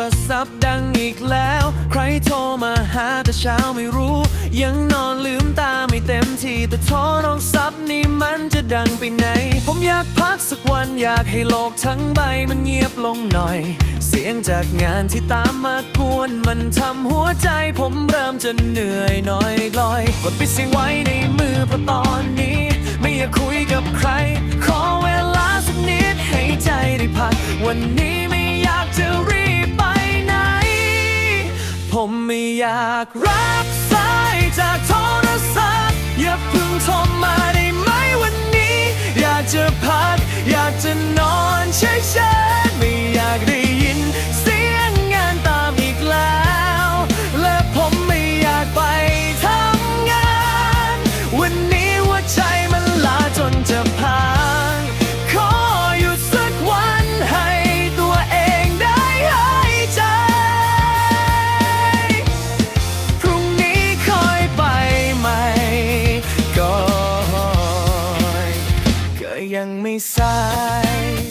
รศัพท์ดังอีกแล้ว ใครโทรมาหาแต่เช้าไม่รู้ ยังนอนลืมตาไม่เต็มที่แต่โทรน้องซับนี่มันจะดังไปไหน ผมอยากพักสักวันอยากให้โลกทั้งใบมันเงียบลงหน่อย เสียงจากงานที่ตามมากวนมันทำหัวใจผมเริ่มจะเหนื่อยน่อยลอย กดปิดเสียงไว้ในมือเพราะตอนนี้ากรับสายจากโทรศัพท์อย่าเพิ่งโทรมาได้ไหมวันนี้ อยากจะพัก อยากจะนอนเฉย ยังไม่สาย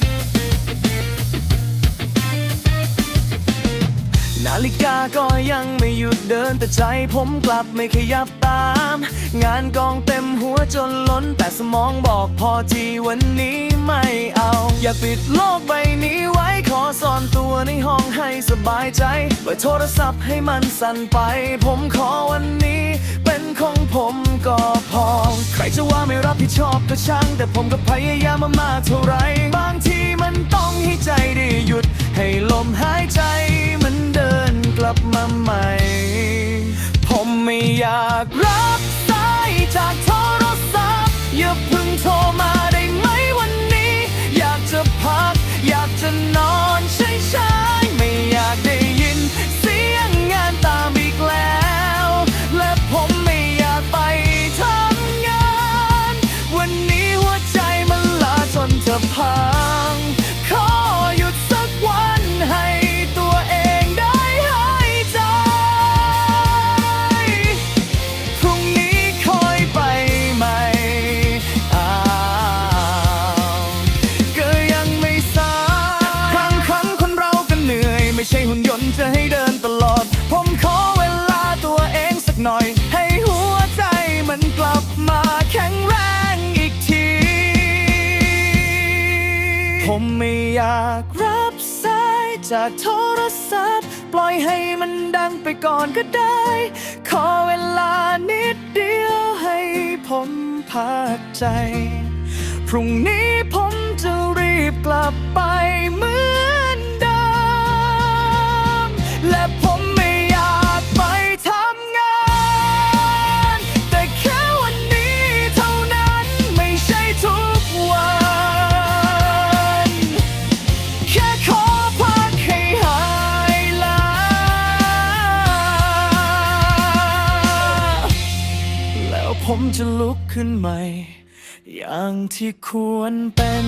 นาฬิกาก็ยังไม่หยุดเดินแต่ใจผมกลับไม่ขยับตาม งานกองเต็มหัวจนล้น แต่สมองบอกพอทีวันนี้ไม่เอา อย่าปิดโลกใบนี้ไว้ขอซ่อนตัวในห้องให้สบายใจเปิดโทรศัพท์ให้มันสั่นไป ผมขอวันนี้ เป็นของผมก็พอ ใครจะว่าไม่รับผิดชอบก็ช่าง แต่ผมก็พยายามมามากเท่าไร บางทีมันต้องให้ใจได้หยุด ให้ลมหายใจากรับสายจากโทรศัพท์อย่าเพิ่งโทรมา จะให้เดินตลอด ผมขอเวลาตัวเองสักหน่อย ให้หัวใจมันกลับมาแข็งแรงอีกที ผมไม่อยากรับสายจากโทรศัพท์ ปล่อยให้มันดังไปก่อนก็ได้ ขอเวลานิดเดียวให้ผมพักใจ พรุ่งนี้ผมจะรีบกลับไปเมื่อ จะลุกขึ้นใหม่ อย่างที่ควรเป็น